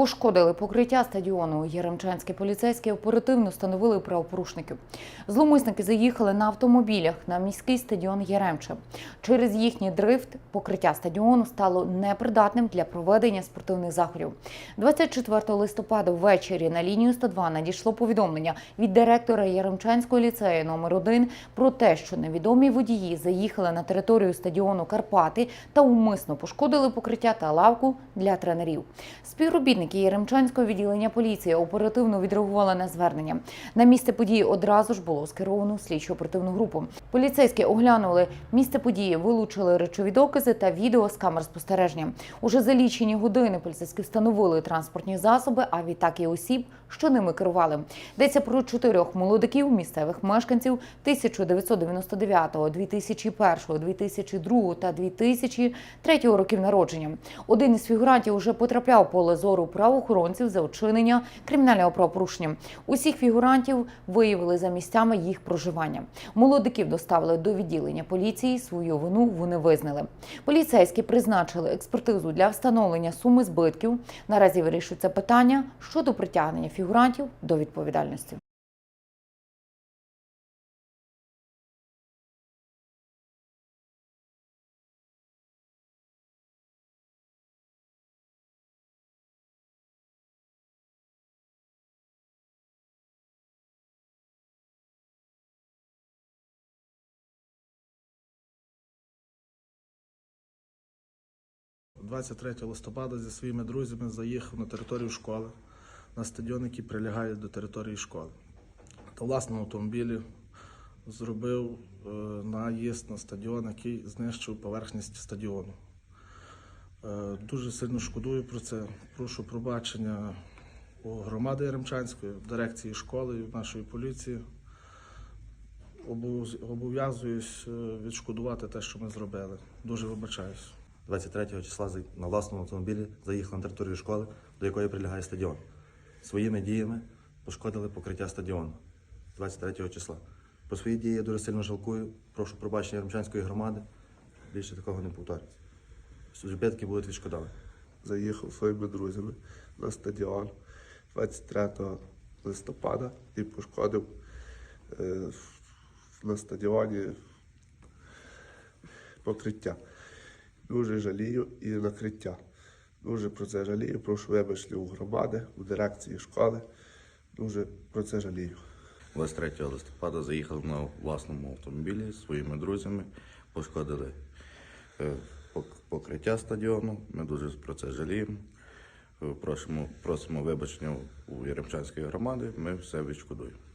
Пошкодили покриття стадіону. Яремчанські поліцейські оперативно встановили правопорушників. Зловмисники заїхали на автомобілях на міський стадіон Яремче. Через їхній дрифт покриття стадіону стало непридатним для проведення спортивних заходів. 24 листопада ввечері на лінію 102 надійшло повідомлення від директора Яремчанського ліцею номер 1 про те, що невідомі водії заїхали на територію стадіону Карпати та умисно пошкодили покриття та лавку для тренерів. Співробітники Яремчанського відділення поліції оперативно відреагували на звернення. На місце події одразу ж було скеровано слідчо оперативну групу. Поліцейські оглянули місце події, вилучили речові докази та відео з камер спостереження. Уже за лічені години поліцейські встановили транспортні засоби, а відтак і осіб, що ними керували. Йдеться про чотирьох молодиків, місцевих мешканців 1999, 2001, 2002 та 2003 років народження. Один із фігурантів уже потрапляв поле зору правоохоронців за учинення кримінального правопорушення. Усіх фігурантів виявили за місцями їх проживання. Молодиків доставили до відділення поліції. Свою вину вони визнали. Поліцейські призначили експертизу для встановлення суми збитків. Наразі вирішується питання щодо притягнення фігурантів до відповідальності. – 23 листопада зі своїми друзями заїхав на територію школи на стадіон, який прилягає до території школи. Та власному автомобілі зробив е, наїзд на стадіон, який знищив поверхність стадіону. Е, Дуже сильно шкодую про це. Прошу пробачення у громади Яремчанської, дирекції школи і нашої поліції. Обов'язуюсь е, відшкодувати те, що ми зробили. Дуже вибачаюсь. 23 числа на власному автомобілі заїхали на територію школи, до якої прилягає стадіон. Своїми діями пошкодили покриття стадіону 23 числа. Про свої дії я дуже сильно жалкую. Прошу пробачення Ремчанської громади. Більше такого не повторюється. Збитки будуть відшкодовані. заїхав своїми друзями на стадіон 23 листопада і пошкодив е, на стадіоні покриття. Дуже жалію і накриття. Дуже про це жалію. Прошу вибачення у громади, у дирекції школи. Дуже про це жалію. 23 листопада заїхали на власному автомобілі зі своїми друзями, пошкодили е, покриття стадіону. Ми дуже про це жаліємо. Е, Просимо, просимо вибачення у Яремчанської громади. Ми все відшкодуємо.